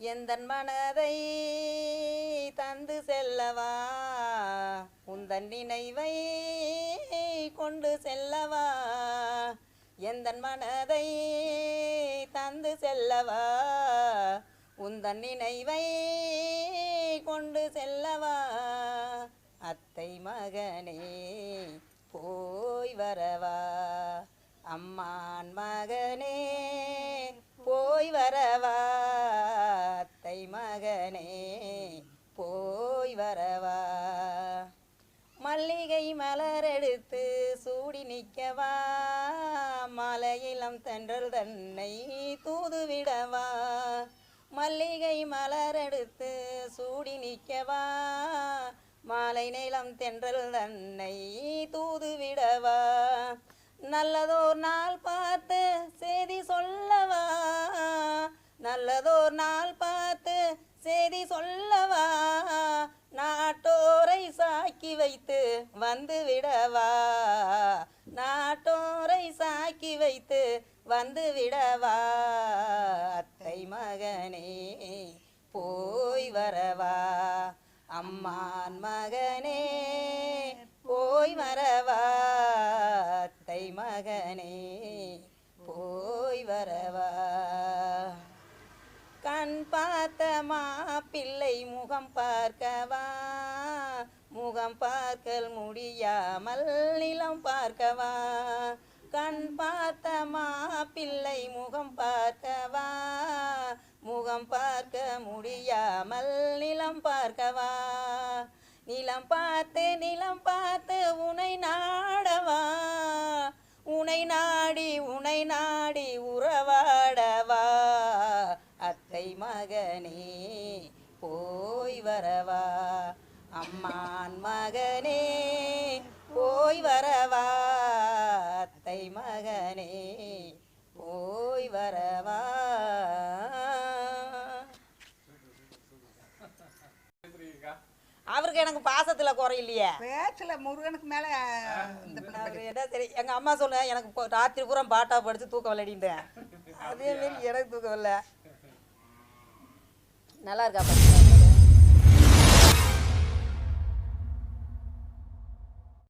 எந்தன் மனதை தந்து செல்லவா? உந்தன் நினைவை கொண்டு செல்லவா? எந்தன் மனதை தந்து செல்லவா? உந்தன் நினைவை கொண்டு செல்லவா? அத்தை மகனே போய் வரவா? அம்மான் மகனே போய் வரவா? உடனே போய் வரவா? மல்லிகை மலர் எடுத்து சூடி நிற்கவா மலையிலம் தென்றல் தன்னை தூதுவிடவா? மல்லிகை மலரெடுத்து சூடி நிற்கவா மாலை நிலம் தென்றல் தன்னை தூதுவிடவா? நல்லதோர் நாள் பார்த்து செய்தி சொல்லவா? நல்லதோர் நாள் பார்த்து செய்தி சொல்லவா? நாட்டோரை சாக்கி வைத்து வந்து விடவா? நாட்டோரை சாக்கி வைத்து வந்து விடவா? அத்தை மகனே போய் வரவா? அம்மான் மகனே போய் வரவா? அத்தை மகனே போய் வரவா? கண் பார்த்த மாப்பிள்ளை முகம் பார்க்கவா? முகம் பார்க்கல் முடியாமல் நிலம் பார்க்கவா? கண் பார்த்தமா மாப்பிள்ளை முகம் பார்க்கவா? முகம் பார்க்க முடியாமல் நிலம் பார்க்கவா? நிலம் பார்த்து நிலம் பார்த்து உனை நாடவா? உனை நாடி உனை நாடி மகனே போய் வரவா. அம்மான் மகனே போய் வரவா. அத்தை மகனே போய் வரவா. அவருக்கு எனக்கு பாசத்துல குறையில்லையே. பேச்சுல முருகனுக்கு மேல என்ன சரி எங்க அம்மா சொன்ன எனக்கு ராத்திரி பூரா பாட்டா படிச்சு தூக்கம் விளையாடிட்டேன் அதே மாரி எனக்கு தூக்கம் இல்லை நல்லா இருக்கா பாட்டு